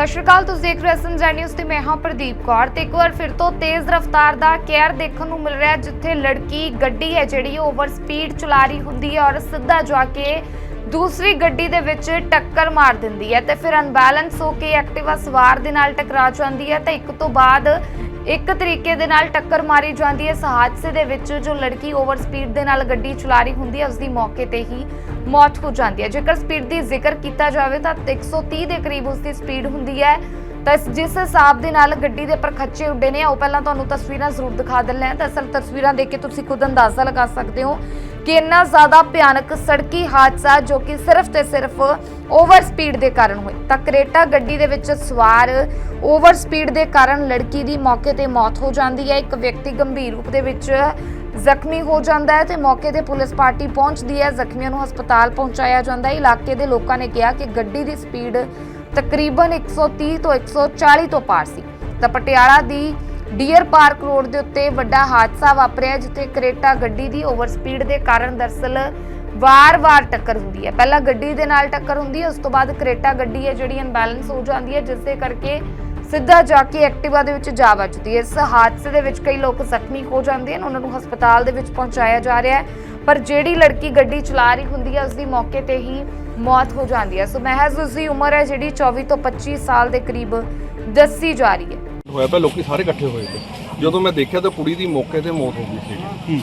ਸਤਿ ਸ਼੍ਰੀ ਅਕਾਲ, ਤੁਸੀਂ ਦੇਖ ਰਹੇ ਹੋ ਸੰਜੈ ਨਿਊਜ਼ ਤੇ ਮੈਂ ਹਾਂ ਪ੍ਰਦੀਪ ਕੌਰ ਤੇ ਇੱਕ ਵਾਰ ਫਿਰ ਤੋਂ ਤੇਜ਼ ਰਫ਼ਤਾਰ ਦਾ ਕਹਿਰ ਦੇਖਣ ਨੂੰ ਮਿਲ ਰਿਹਾ ਜਿੱਥੇ ਲੜਕੀ ਗੱਡੀ ਹੈ ਜਿਹੜੀ ਓਵਰ ਸਪੀਡ ਚਲਾ ਰਹੀ ਹੁੰਦੀ ਹੈ ਔਰ ਸਿੱਧਾ ਜਾ ਕੇ ਦੂਸਰੀ ਗੱਡੀ ਦੇ ਵਿੱਚ ਟੱਕਰ ਮਾਰ ਦਿੰਦੀ ਹੈ ਤੇ ਫਿਰ ਅਨਬੈਲੈਂਸ ਹੋ ਕੇ ਐਕਟਿਵਾ ਸਵਾਰ ਦੇ ਨਾਲ ਟਕਰਾ ਜਾਂਦੀ ਹੈ ਤੇ ਇੱਕ ਤੋਂ ਬਾਅਦ ਇੱਕ ਤਰੀਕੇ ਦੇ ਨਾਲ ਟੱਕਰ ਮਾਰੀ ਜਾਂਦੀ ਹੈ। ਇਸ ਹਾਦਸੇ ਦੇ ਵਿੱਚ ਜੋ ਲੜਕੀ ਓਵਰ ਸਪੀਡ ਦੇ ਨਾਲ ਗੱਡੀ ਚਲਾ ਰਹੀ ਹੁੰਦੀ ਹੈ ਉਸ ਦੀ ਮੌਕੇ ਤੇ ਹੀ ਮੌਤ ਹੋ ਜਾਂਦੀ ਹੈ। ਜੇਕਰ ਸਪੀਡ ਦੀ ਜ਼ਿਕਰ ਕੀਤਾ ਜਾਵੇ ਤਾਂ 130 ਦੇ ਕਰੀਬ ਉਸ ਦੀ ਸਪੀਡ ਹੁੰਦੀ ਹੈ। ਤਾਂ ਜਿਸ ਹਿਸਾਬ ਦੇ ਨਾਲ ਗੱਡੀ ਦੇ ਪਰਖੱਚੇ ਉੱਡੇ ਨੇ, ਉਹ ਪਹਿਲਾਂ ਤੁਹਾਨੂੰ ਤਸਵੀਰਾਂ ਜ਼ਰੂਰ ਦਿਖਾ ਦਿੰਦੇ ਹਾਂ। ਤਾਂ ਅਸਲ ਤਸਵੀਰਾਂ ਦੇਖ ਕੇ ਤੁਸੀਂ ਖੁਦ ਅੰਦਾਜ਼ਾ ਲਗਾ ਸਕਦੇ ਹੋ ਕਿ ਇੰਨਾ ਜ਼ਿਆਦਾ ਭਿਆਨਕ ਸੜਕੀ ਹਾਦਸਾ ਜੋ ਕਿ ਸਿਰਫ ਤੇ ਸਿਰਫ ਓਵਰ ਸਪੀਡ ਦੇ ਕਾਰਨ ਹੋਇਆ। ਤਾਂ ਕਰੇਟਾ ਗੱਡੀ ਦੇ ਵਿੱਚ ਸਵਾਰ ਓਵਰ ਸਪੀਡ ਦੇ ਕਾਰਨ ਲੜਕੀ ਦੀ ਮੌਕੇ ਤੇ ਮੌਤ ਹੋ ਜਾਂਦੀ ਹੈ। ਇੱਕ ਵਿਅਕਤੀ ਗੰਭੀਰ ਰੂਪ ਦੇ ਵਿੱਚ ਜ਼ਖਮੀ ਹੋ ਜਾਂਦਾ ਹੈ ਤੇ ਮੌਕੇ ਤੇ ਪੁਲਿਸ ਪਾਰਟੀ ਪਹੁੰਚਦੀ ਹੈ। ਜ਼ਖਮੀਆਂ ਨੂੰ ਹਸਪਤਾਲ ਪਹੁੰਚਾਇਆ ਜਾਂਦਾ ਹੈ। ਇਲਾਕੇ ਦੇ ਲੋਕਾਂ ਨੇ ਕਿਹਾ ਕਿ ਗੱਡੀ ਦੀ ਸਪੀਡ ਤਕਰੀਬਨ 130 ਤੋਂ 140 ਤੋਂ ਪਾਰ ਸੀ। ਤਾਂ ਪਟਿਆਲਾ ਦੀ ਡੀਅਰ ਪਾਰਕ ਰੋਡ ਦੇ ਉੱਤੇ ਵੱਡਾ ਹਾਦਸਾ ਵਾਪਰਿਆ, ਜਿੱਥੇ ਕਰੇਟਾ ਗੱਡੀ ਦੀ ਓਵਰ ਸਪੀਡ ਦੇ ਕਾਰਨ ਦਰਸਲ ਵਾਰ-ਵਾਰ ਟੱਕਰ ਹੁੰਦੀ ਹੈ। ਪਹਿਲਾਂ ਗੱਡੀ ਦੇ ਨਾਲ ਟੱਕਰ ਹੁੰਦੀ ਹੈ, ਉਸ ਤੋਂ ਬਾਅਦ ਕਰੇਟਾ ਗੱਡੀ ਹੈ, ਜਿਹੜੀ ਅਨਬੈਲੈਂਸ ਹੋ ਜਾਂਦੀ ਹੈ ਜਿਸ ਦੇ ਕਰਕੇ ਸਿੱਧਾ ਜਾ ਕੇ ਐਕਟਿਵਾ ਦੇ ਵਿੱਚ ਜਾ ਵੱਜਦੀ ਹੈ। ਇਸ ਹਾਦਸੇ ਦੇ ਵਿੱਚ ਕਈ ਲੋਕ ਜ਼ਖਮੀ ਹੋ ਜਾਂਦੇ ਹਨ, ਉਹਨਾਂ ਨੂੰ ਹਸਪਤਾਲ ਦੇ ਵਿੱਚ ਪਹੁੰਚਾਇਆ ਜਾ ਰਿਹਾ ਹੈ। ਪਰ ਜਿਹੜੀ ਲੜਕੀ ਗੱਡੀ ਚਲਾ ਰਹੀ ਹੁੰਦੀ ਹੈ ਉਸ ਦੀ ਮੌਕੇ ਤੇ ਹੀ ਮੌਤ ਹੋ ਜਾਂਦੀ ਹੈ। ਸੋ ਮਹਿਜ਼ ਉਸ ਦੀ ਉਮਰ ਹੈ, ਜਿਹੜੀ 24 ਤੋਂ 25 ਸਾਲ ਦੇ ਕਰੀਬ ਦੱਸੀ ਜਾ ਰਹੀ ਹੈ। ਹੋਇਆ ਪਿਆ ਲੋਕੀ ਸਾਰੇ ਇਕੱਠੇ ਹੋਏ ਤੇ। ਜਦੋਂ ਮੈਂ ਦੇਖਿਆ ਤਾਂ ਕੁੜੀ ਦੀ ਮੌਕੇ ਤੇ ਮੌਤ ਹੋ ਗਈ ਸੀ।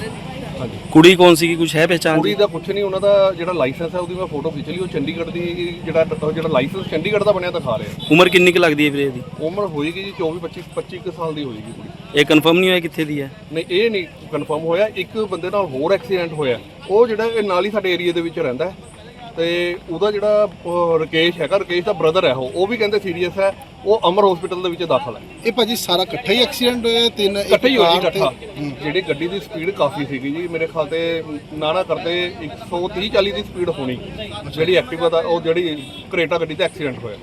ਹਾਂਜੀ। ਕੁੜੀ ਕੌਣ ਸੀਗੀ ਕੁਝ ਹੈ ਪਹਿਚਾਣ ਕੁੜੀ ਦਾ? ਕੁਛ ਨਹੀਂ ਉਹਨਾਂ ਦਾ ਜਿਹੜਾ ਲਾਇਸੈਂਸ ਹੈ ਉਹਦੀ ਮੈਂ ਫੋਟੋ ਖਿੱਚ ਲਈ ਉਹ ਚੰਡੀਗੜ੍ਹ ਦੀ ਜਿਹੜਾ ਜਿਹੜਾ ਲਾਇਸੈਂਸ ਚੰਡੀਗੜ੍ਹ ਦਾ ਬਣਿਆ ਦਿਖਾ ਰਿਹਾ। ਉਮਰ ਕਿੰਨੀ ਕੁ ਲੱਗਦੀ ਹੈ ਵੀਰੇ ਇਹਦੀ? ਉਮਰ ਹੋਏਗੀ ਜੀ 24 25 25 ਕੁ ਸਾਲ ਦੀ ਹੋਏਗੀ ਕੁੜੀ। ਇਹ ਕਨਫਰਮ ਨਹੀਂ ਹੋਇਆ ਕਿੱਥੇ ਦੀ ਹੈ? ਨਹੀਂ ਇਹ ਨਹੀਂ ਕਨਫਰਮ ਹੋਇਆ। ਇੱਕ ਬੰਦੇ ਨਾਲ ਹੋਰ ਐਕਸੀਡੈਂਟ ਹੋਇਆ। ਉਹ ਜਿਹੜਾ ਇਹ ਨਾਲ ਹੀ ਸਾਡੇ ਏਰੀਆ ਦੇ ਵਿੱਚ ਰਹਿੰਦਾ ਹੈ। ਤੇ ਉਹਦਾ ਜਿਹੜਾ ਅਹ, ਰਕੇਸ਼ ਹੈਗਾ ਰਕੇਸ਼ ਦਾ ਬ੍ਰਦਰ ਹੈ ਉਹ। ਉਹ ਵੀ ਕਹਿੰਦੇ ਸੀਰੀਅਸ ਹੈ। ਉਹ ਅਮਰ ਹਸਪੀਟਲ ਦੇ ਵਿੱਚ ਦਾਖਲ ਹੈ। ਇਹ ਭਾਜੀ ਸਾਰਾ ਇਕੱਠਾ ਹੀ ਐਕਸੀਡੈਂਟ ਹੋਇਆ ਤਿੰਨ ਇੱਕ ਇਕੱਠੇ ਹੀ ਕਾਰ ਤੇ- ਇਕੱਠਾ। ਜਿਹੜੀ ਗੱਡੀ ਦੀ ਸਪੀਡ ਕਾਫੀ ਸੀਗੀ ਜੀ। ਮੇਰੇ ਖਿਆਲ ਤੇ ਨਾ ਨਾ ਕਰਦੇ 130 40 ਦੀ ਸਪੀਡ ਹੋਣੀ। ਜਿਹੜੀ ਐਕਟਿਵਾ ਦਾ ਉਹ ਜਿਹੜੀ ਕਰੇਟਾ ਗੱਡੀ ਤੇ ਐਕਸੀਡੈਂਟ ਹੋਇਆ।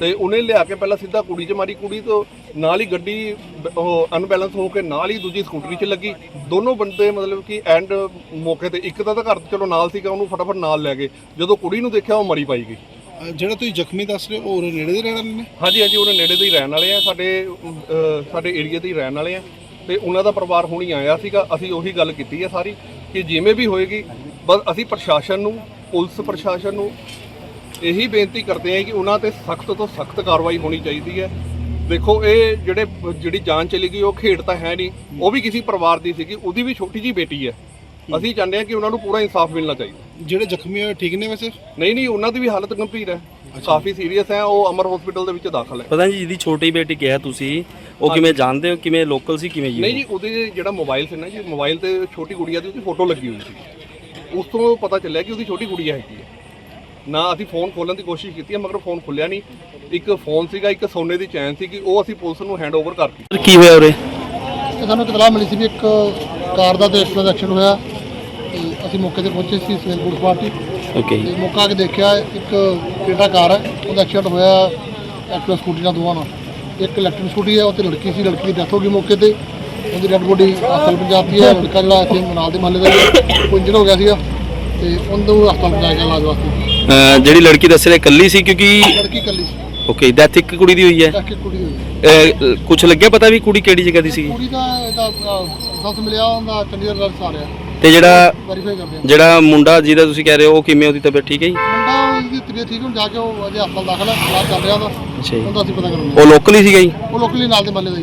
ਤੇ ਉਹਨੇ ਲਿਆ ਕੇ ਪਹਿਲਾਂ ਸਿੱਧਾ ਕੁੜੀ 'ਚ ਮਾਰੀ। ਕੁੜੀ ਤੋਂ ਨਾਲ ਹੀ ਗੱਡੀ ਬ- ਉਹ ਅਨਬੈਲੈਂਸ ਹੋ ਕੇ ਨਾਲ ਹੀ ਦੂਜੀ ਸਕੂਟਰੀ 'ਚ ਲੱਗੀ। ਦੋਨੋਂ ਬੰਦੇ ਮਤਲਬ ਕਿ ਐਂਡ ਮੌਕੇ ਤੇ ਇੱਕ ਦਾ ਤਾਂ ਘਰ ਚਲੋ ਨਾਲ ਸੀਗਾ ਉਹਨੂੰ ਫਟਾਫਟ ਨਾਲ ਲੈ ਗਏ। ਜਦੋਂ ਕੁੜੀ ਨੂੰ ਦੇਖਿਆ ਉਹ ਮਰੀ ਪਾਈ ਗਈ। ਅਹ ਜਿਹੜਾ ਤੁਸੀਂ ਜ਼ਖਮੀ ਦੱਸ ਰਹੇ ਹੋ ਉਹ ਉਰੇ ਨੇੜੇ ਦੇ ਰਹਿਣ ਵਾਲੇ ਨੇ? ਹਾਂਜੀ ਹਾਂਜੀ ਉਹਨਾਂ ਨੇੜੇ ਦੇ ਹੀ ਰਹਿਣ ਵਾਲੇ ਆ। ਸਾਡੇ ਅਹ, ਸਾਡੇ ਏਰੀਆ ਦੇ ਹੀ ਰਹਿਣ ਵਾਲੇ ਆ। ਤੇ ਉਹਨਾਂ ਦਾ ਪਰਿਵਾਰ ਹੁਣ ਹੀ ਆਇਆ ਸੀਗਾ। ਅਸੀਂ ਉਹੀ ਗੱਲ ਕੀਤੀ ਹੈ ਸਾਰੀ ਕਿ ਜਿਵੇਂ ਵੀ ਹੋਏਗੀ ਬਸ ਅਸੀਂ ਪ੍ਰਸ਼ਾਸਨ ਨੂੰ ਪੁਲਿਸ ਪ੍ਰਸ਼ਾਸਨ ਨੂੰ ਇਹੀ ਬੇਨਤੀ ਕਰਦੇ ਹਾਂ ਕਿ ਉਹਨਾਂ ਤੇ ਸਖਤ ਤੋਂ ਸਖਤ ਕਾਰਵਾਈ ਹੋਣੀ ਚਾਹੀਦੀ ਹੈ। ਦੇਖੋ ਇਹ ਜਿਹੜੇ ਜਿਹੜੀ ਜਾਨ ਚਲੀ ਗਈ ਉਹ ਖੇਡ ਤਾਂ ਹੈ ਨਹੀਂ। ਉਹ ਵੀ ਕਿਸੇ ਪਰਿਵਾਰ ਦੀ ਸੀਗੀ। ਉਹਦੀ ਵੀ ਛੋਟੀ ਜੀ ਬੇਟੀ ਹੈ। ਅਸੀਂ ਚਾਹੁੰਦੇ ਹਾਂ ਕਿ ਉਹਨਾਂ ਨੂੰ ਪੂਰਾ ਇਨਸਾਫ ਮਿਲਣਾ ਚਾਹੀਦਾ। ਜਿਹੜੇ ਜ਼ਖਮੀ ਹੋਏ ਠੀਕ ਨੇ ਵੈਸੇ? ਨਹੀਂ ਨਹੀਂ ਉਹਨਾਂ ਦੀ ਵੀ ਹਾਲਤ ਗੰਭੀਰ ਹੈ। ਕਾਫੀ ਸੀਰੀਅਸ ਹੈ ਉਹ ਅਮਰ ਹਸਪੀਟਲ ਦੇ ਵਿੱਚ ਦਾਖਲ ਹੈ। ਪਤਾ ਨਹੀਂ ਜਿਹਦੀ ਛੋਟੀ ਬੇਟੀ ਕਿਹਾ ਤੁਸੀਂ ਉਹ ਕਿਵੇਂ ਜਾਣਦੇ ਹੋ ਕਿਵੇਂ ਲੋਕਲ ਸੀ ਕਿਵੇਂ ਜੀ ਨਹੀਂ ਜੀ? ਉਹਦੇ ਜਿਹੜਾ ਮੋਬਾਈਲ ਸੀ ਨਾ ਜੀ ਮੋਬਾਈਲ ਤੇ ਛੋਟੀ ਗੁੜੀਆ ਦੀ ਉਹਦੀ ਫੋਟੋ ਲੱਗੀ ਹੋਈ ਸੀ। ਉਸ ਤੋਂ ਪਤਾ ਚੱਲਿਆ ਕਿ ਉਹਦੀ ਛੋਟੀ ਗੁੜੀਆ ਹੈਗੀ ਹੈ। ਨਾ ਅਸੀਂ ਫੋਨ ਖੋਲਣ ਦੀ ਕੋਸ਼ਿਸ਼ ਕੀਤੀ ਹੈ ਮਗਰ ਫੋਨ ਖੁੱਲਿਆ ਨਹੀਂ। ਇੱਕ ਫੋਨ ਸੀਗਾ ਇੱਕ ਸੋਨੇ ਦੀ ਚੈਨ ਸੀ ਕਿ ਉਹ ਅਸੀਂ ਪੁਲਿਸ ਨੂੰ ਹੈਂਡਓਵਰ ਕਰਤੀ ਕੀ ਹੋਇਆ ਉਰੇ? ਸਾਨੂੰ ਇਤਲਾਹ ਮਿਲੀ ਸੀ ਵੀ ਇੱਕ ਕਾਰ ਦਾ ਤੇ ਐਕਸੀਡੈਂਟ ਐਕਸੀਡੈਂਟ ਹੋਇਆ। ਅਸੀਂ ਮੌਕੇ ਤੇ ਪਹੁੰਚੇ ਸੀ ਸਿਵਲ ਪੁਲਿਸ ਪਾਰਟੀ। ਓਕੇ ਤੇ ਮੌਕਾ ਕੇ ਦੇਖਿਆ ਇੱਕ ਕਿਹੜਾ ਕਾਰ ਹੈ ਉਹਦਾ ਐਕਸੀਡੈਂਟ ਹੋਇਆ ਐਕਟਿਵਾ ਸਕੂਟੀ ਨਾਲ ਦੋਵਾਂ ਨਾਲ। ਇੱਕ ਇਲੈਕਟ੍ਰਿਕ ਸਕੂਟੀ ਹੈ ਉਹ ਤੇ ਲੜਕੀ ਸੀ ਲੜਕੀ ਦੀ ਡੈਥ ਹੋ ਗਈ ਮੌਕੇ ਤੇ। ਉਹਦੀ ਡੈਡ ਬੋਡੀ ਹਸਪਤਾਲ ਪੰਜਾਬੀ ਹੈ ਲੜਕਾ ਜਿਹੜਾ ਇੱਥੇ ਨਾਲ ਦੇ ਮਹੱਲੇ ਦਾ ਸੀ, ਇੰਜਨ ਹੋ ਗਿਆ ਸੀਗਾ। ਤੇ ਉਹਨੂੰ ਹਸਪਤਾਲ ਪਹੁੰਚਾਇਆ ਗਿਆ ਇਲਾਜ ਵਾਸਤੇ। ਜਿਹੜੀ ਲੜਕੀ ਦੱਸ ਰਹੇ ਇਕੱਲੀ ਸੀ ਕਿਉਂਕਿ ਲੜਕੀ ਇਕੱਲੀ ਸੀ। ਓਕੇ ਡੈਥ ਇੱਕ ਕੁੜੀ ਦੀ ਹੋਈ ਹੈ। ਇੱਕ ਕੁੜੀ ਹੋਈ ਕੁਝ ਲੱਗਿਆ ਪਤਾ ਵੀ ਕੁੜੀ ਕਿਹੜੀ ਜਗ੍ਹਾ ਦੀ ਸੀਗੀ? ਕੁੜੀ ਦਾ ਇਹਦਾ ਸੱਸ ਮਿਲਿਆ ਉਹਦਾ ਚੰਡੀਗੜ੍ਹ ਦਾ ਆ ਰਿਹਾ ਤੇ ਜਿਹੜਾ ਵੈਰੀਫਾਈ ਕਰਦੇ ਹਾਂ ਜਿਹੜਾ ਮੁੰਡਾ ਜਿਹਦਾ ਤੁਸੀਂ ਕਹਿ ਰਹੇ ਹੋ ਉਹ ਕਿਵੇਂ ਉਹਦੀ ਤਬੀਅਤ ਠੀਕ ਹੈ ਜੀ? ਮੁੰਡਾ ਦੀ ਤਬੀਅਤ ਠੀਕ ਹੁਣ ਜਾ ਕੇ ਉਹ ਅਜੇ ਹਸਪਤਾਲ ਦਾਖਲ ਹੈ ਇਲਾਜ ਚੱਲ ਰਿਹਾ ਉਹਦਾ ਅੱਛਾ ਜੀ। ਉਹਦਾ ਅਸੀਂ ਪਤਾ ਕਰਾਂਗੇ ਉਹ ਲੋਕਲ ਹੀ ਸੀਗਾ ਜੀ? ਉਹ ਲੋਕਲੀ ਨਾਲ ਦੇ ਮਹੱਲੇ ਦਾ ਹੀ ਹੈ।